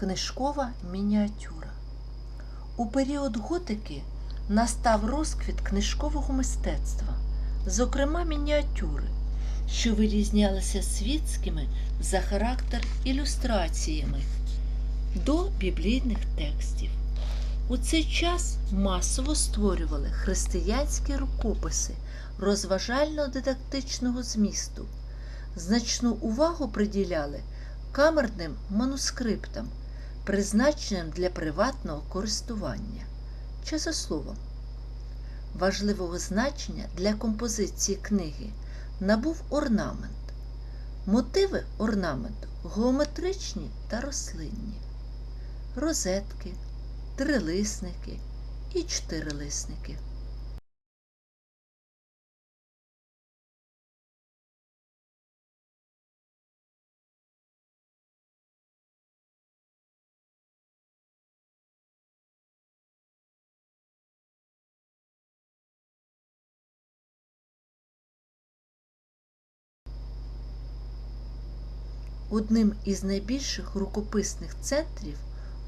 Книжкова мініатюра. У період готики настав розквіт книжкового мистецтва, зокрема мініатюри, що вирізнялися світськими за характер ілюстраціями до біблійних текстів. У цей час масово створювали християнські рукописи розважально-дидактичного змісту. Значну увагу приділяли камерним манускриптам, призначеним для приватного користування. Часословом. Важливого значення для композиції книги набув орнамент. Мотиви орнаменту геометричні та рослинні, розетки, трилисники і чотирилисники. Одним із найбільших рукописних центрів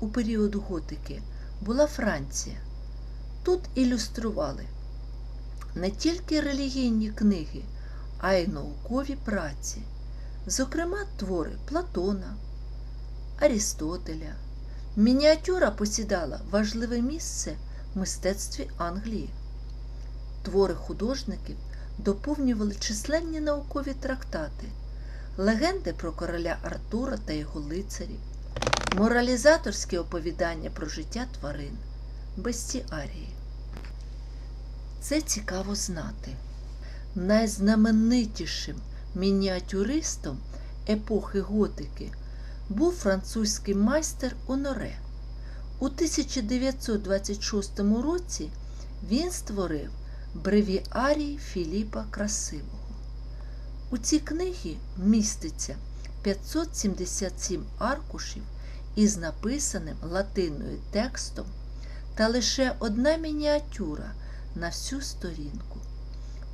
у період готики була Франція. Тут ілюстрували не тільки релігійні книги, а й наукові праці, зокрема твори Платона, Арістотеля. Мініатюра посідала важливе місце в мистецтві Англії. Твори художників доповнювали численні наукові трактати легенди про короля Артура та його лицарів, моралізаторські оповідання про життя тварин, бестіарії. Це цікаво знати. Найзнаменитішим мініатюристом епохи готики був французький майстер Оноре. У 1926 році він створив бревіарій Філіпа Красивого. У цій книгі міститься 577 аркушів із написаним латиною текстом та лише одна мініатюра на всю сторінку.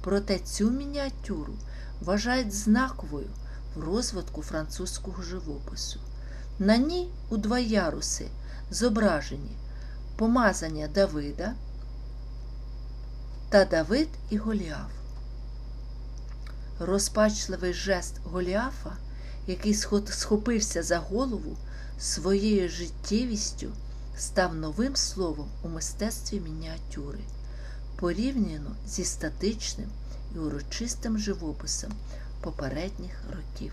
Проте цю мініатюру вважають знаковою в розвитку французького живопису. На ній у два яруси зображені помазання Давида та Давид і Голіаф. Розпачливий жест Голіафа, який схопився за голову своєю життєвістю, став новим словом у мистецтві мініатюри, порівняно зі статичним і урочистим живописом попередніх років.